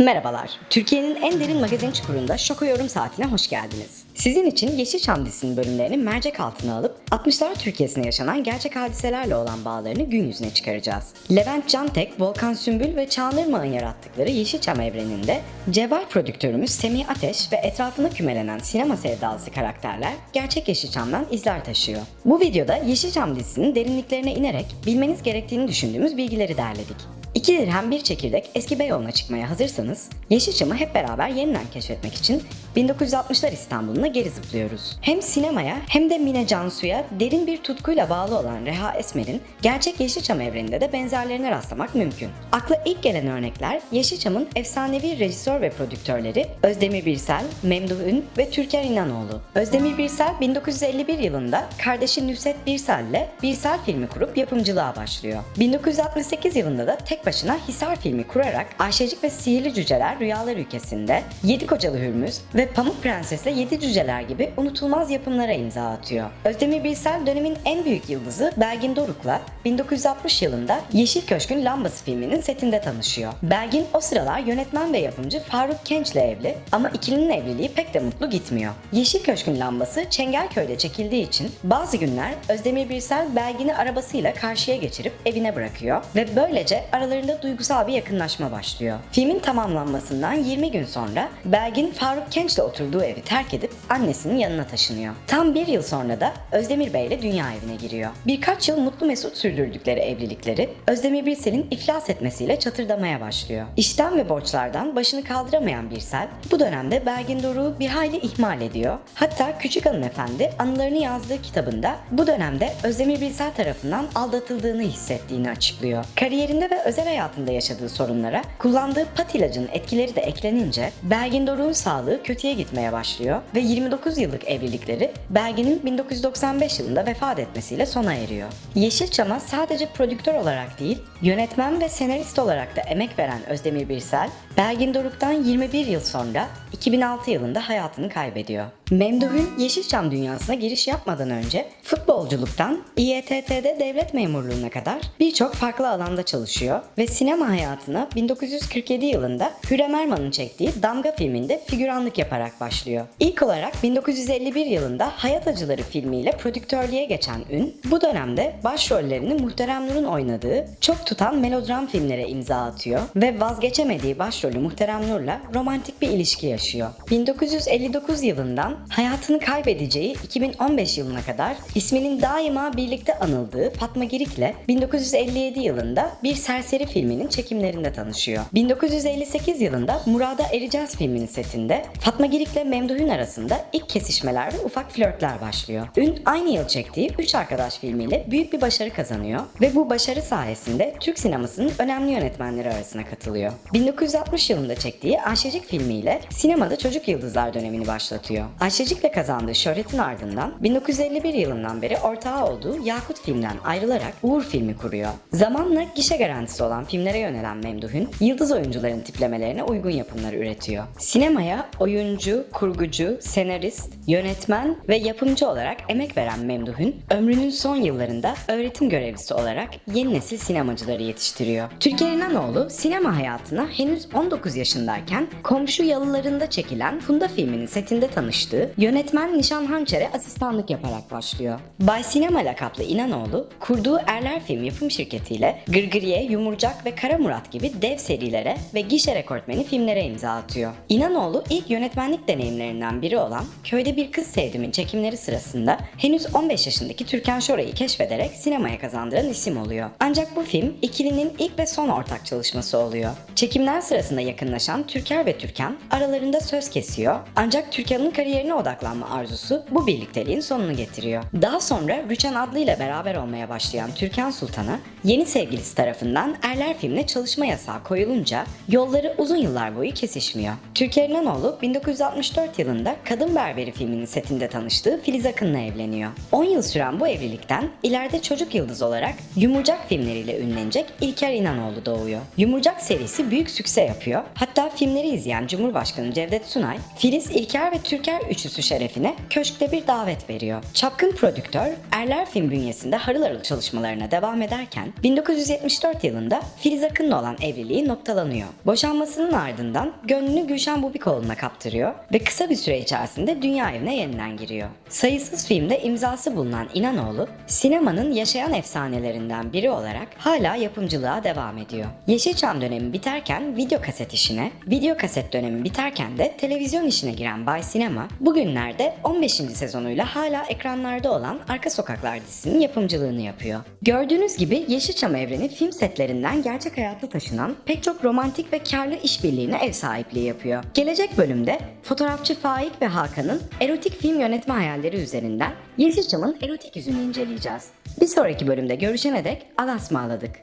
Merhabalar. Türkiye'nin en derin magazin çukurunda Şoko Yorum Saati'ne hoş geldiniz. Sizin için Yeşilçam dizisinin bölümlerini mercek altına alıp 60'lar Türkiye'sinde yaşanan gerçek hadiselerle olan bağlarını gün yüzüne çıkaracağız. Levent Cantek, Volkan Sümbül ve Çağan Irmak'ın yarattıkları Yeşilçam evreninde Cevval prodüktörümüz Semih Ateş ve etrafında kümelenen sinema sevdalısı karakterler gerçek Yeşilçam'dan izler taşıyor. Bu videoda Yeşilçam dizisinin derinliklerine inerek bilmeniz gerektiğini düşündüğümüz bilgileri derledik. İki dirhem bir çekirdek eski Beyoğlu'na çıkmaya hazırsanız Yeşilçam'ı hep beraber yeniden keşfetmek için 1960'lar İstanbul'una geri zıplıyoruz. Hem sinemaya hem de Mine Cansu'ya derin bir tutkuyla bağlı olan Reha Esmer'in gerçek Yeşilçam evreninde de benzerlerine rastlamak mümkün. Akla ilk gelen örnekler Yeşilçam'ın efsanevi rejisör ve prodüktörleri Özdemir Birsel, Memduh Ün ve Türker İnanoğlu. Özdemir Birsel 1951 yılında kardeşi Nusret Birsel ile Birsel filmi kurup yapımcılığa başlıyor. 1968 yılında da tek başına Hisar filmi kurarak Ayşecik ve Sihirli Cüceler Rüyalar Ülkesi'nde Yedi Kocalı Hürmüz ve Pamuk Prenses'le Yedi Cüceler gibi unutulmaz yapımlara imza atıyor. Özdemir Birsel dönemin en büyük yıldızı Belgin Doruk'la 1960 yılında Yeşil Köşk'ün Lambası filminin setinde tanışıyor. Belgin o sıralar yönetmen ve yapımcı Faruk Kenç'le evli ama ikilinin evliliği pek de mutlu gitmiyor. Yeşil Köşk'ün lambası Çengelköy'de çekildiği için bazı günler Özdemir Birsel Belgin'i arabasıyla karşıya geçirip evine bırakıyor ve böylece aralarında duygusal bir yakınlaşma başlıyor. Filmin tamamlanmasından 20 gün sonra Belgin Faruk Kenç'le oturduğu evi terk edip annesinin yanına taşınıyor. Tam bir yıl sonra da Özdemir Bey ile dünya evine giriyor. Birkaç yıl mutlu mesut sürdürdükleri evlilikleri Özdemir Birsel'in iflas etmesiyle çatırdamaya başlıyor. İşten ve borçlardan başını kaldıramayan Birsel bu dönemde Belgin Doruk'u bir hayli ihmal ediyor. Hatta Küçük Hanımefendi anılarını yazdığı kitabında bu dönemde Özdemir Birsel tarafından aldatıldığını hissettiğini açıklıyor. Kariyerinde ve özel hayatında yaşadığı sorunlara kullandığı pat ilacının etkileri de eklenince Belgin Doruk'un sağlığı kötüye gitmeye başlıyor ve 29 yıllık evlilikleri Belgin'in 1995 yılında vefat etmesiyle sona eriyor. Yeşilçam'a sadece prodüktör olarak değil, yönetmen ve senarist olarak da emek veren Özdemir Birsel, Belgin Doruk'tan 21 yıl sonra 2006 yılında hayatını kaybediyor. Memduh'un Yeşilçam dünyasına giriş yapmadan önce futbolculuktan İETT'de devlet memurluğuna kadar birçok farklı alanda çalışıyor ve sinema hayatına 1947 yılında Hürrem Erman'ın çektiği Damga filminde figüranlık yaparak başlıyor. İlk olarak 1951 yılında Hayat Acıları filmiyle prodüktörlüğe geçen Ün, bu dönemde başrollerini Muhterem Nur'un oynadığı çok tutan melodram filmlere imza atıyor ve vazgeçemediği başrolü Muhterem Nur'la romantik bir ilişki yaşıyor. 1959 yılından hayatını kaybedeceği 2015 yılına kadar isminin daima birlikte anıldığı Fatma Girik'le 1957 yılında Bir Serseri filminin çekimlerinde tanışıyor. 1958 yılında Murada Ereceğiz filminin setinde Fatma Girik'le Memduh'un arasında ilk kesişmeler ve ufak flörtler başlıyor. Ün aynı yıl çektiği Üç Arkadaş filmiyle büyük bir başarı kazanıyor ve bu başarı sayesinde Türk sinemasının önemli yönetmenleri arasına katılıyor. 1960 yılında çektiği Ayşecik filmiyle sinemada çocuk yıldızlar dönemini başlatıyor. Ayşecik'le kazandığı şöhretin ardından 1951 yılından beri ortağı olduğu Yakut filmden ayrılarak Uğur filmi kuruyor. Zamanla gişe garantisi olan filmlere yönelen Memduh'un yıldız oyuncuların tiplemelerine uygun yapımlar üretiyor. Sinemaya oyuncu, kurgucu, senarist, yönetmen ve yapımcı olarak emek veren Memduh'un ömrünün son yıllarında öğretim görevlisi olarak yeni nesil sinemacıları yetiştiriyor. Türker İnanoğlu sinema hayatına henüz 19 yaşındayken komşu yalılarında çekilen Funda filminin setinde tanıştığı yönetmen Nişan Hançer'e asistanlık yaparak başlıyor. Bay Sinema lakaplı İnanoğlu kurduğu Erler Film yapım şirketiyle Gırgırye, Yumurcak ve Kara Murat gibi dev serilere ve gişe rekortmeni filmlere imza atıyor. İnanoğlu ilk yönetmenlik deneyimlerinden biri olan Köyde Bir Kız Sevdim'in çekimleri sırasında henüz 15 yaşındaki Türkan Şoray'ı keşfederek sinemaya kazandıran isim oluyor. Ancak bu film ikilinin ilk ve son ortak çalışması oluyor. Çekimler sırasında yakınlaşan Türker ve Türkan aralarında söz kesiyor ancak Türkan'ın kariyerine odaklanma arzusu bu birlikteliğin sonunu getiriyor. Daha sonra Rüçhan adlıyla beraber olmaya başlayan Türkan Sultan'a yeni sevgilisi tarafından Erler filmle çalışma yasağı koyulunca yolları uzun yıllar boyu kesişmiyor. Türker İnanoğlu 1964 yılında Kadın Berberi filminin setinde tanıştığı Filiz Akın'la evleniyor. 10 yıl süren bu evlilikten ileride çocuk yıldız olarak Yumurcak filmleriyle ünlenecek İlker İnanoğlu doğuyor. Yumurcak serisi büyük sükse yapıyor. Hatta filmleri izleyen Cumhurbaşkanı Cevdet Sunay, Filiz, İlker ve Türker üçlüsü şerefine köşkte bir davet veriyor. Çapkın prodüktör Erler Film bünyesinde harıl harıl çalışmalarına devam ederken 1974 yılında sonunda Filiz Akın'la olan evliliği noktalanıyor. Boşanmasının ardından gönlünü Gülşen Bubikoğlu'na kaptırıyor ve kısa bir süre içerisinde dünya evine yeniden giriyor. Sayısız filmde imzası bulunan İnanoğlu, sinemanın yaşayan efsanelerinden biri olarak hala yapımcılığa devam ediyor. Yeşilçam dönemi biterken video kaset işine, video kaset dönemi biterken de televizyon işine giren Bay Sinema, bugünlerde 15. sezonuyla hala ekranlarda olan Arka Sokaklar dizisinin yapımcılığını yapıyor. Gördüğünüz gibi Yeşilçam evreni film setlerinden gerçek hayata taşınan pek çok romantik ve karlı işbirliğine ev sahipliği yapıyor. Gelecek bölümde fotoğrafçı Faik ve Hakan'ın erotik film yönetme hayalleri üzerinden Yeşilçam'ın erotik yüzünü inceleyeceğiz. Bir sonraki bölümde görüşene dek Alas mı ağladık?